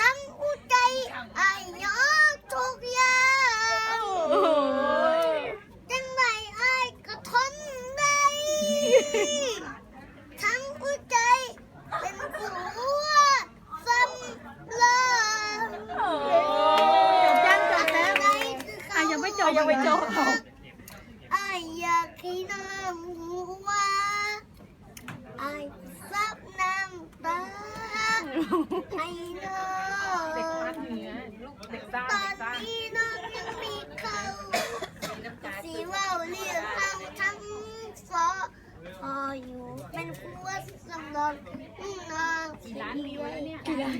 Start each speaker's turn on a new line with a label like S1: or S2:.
S1: ทั้งอุใจอายยอกทุกอย่างโอ้
S2: ย
S1: จังไรอายก็ทนได้ ทั้งอุใจเป็นผัวซ้ำเลิ
S2: จยจบแล้วอ
S1: เขยังไม่จบยังไม่จบ อายอยากให้น้ำหัว ไอ้น้องเด็กบ้าน
S2: เหนือ
S3: ลูกเด็กซ่าต
S1: อเด็นกซ่านี้น้องยังมีเขาสีว่าวเรียกทั้งทั้งสอพออยู่เป็นครัวสำรองน้องกี่ล้านวิวแล้วเนี่ยกี่ล้า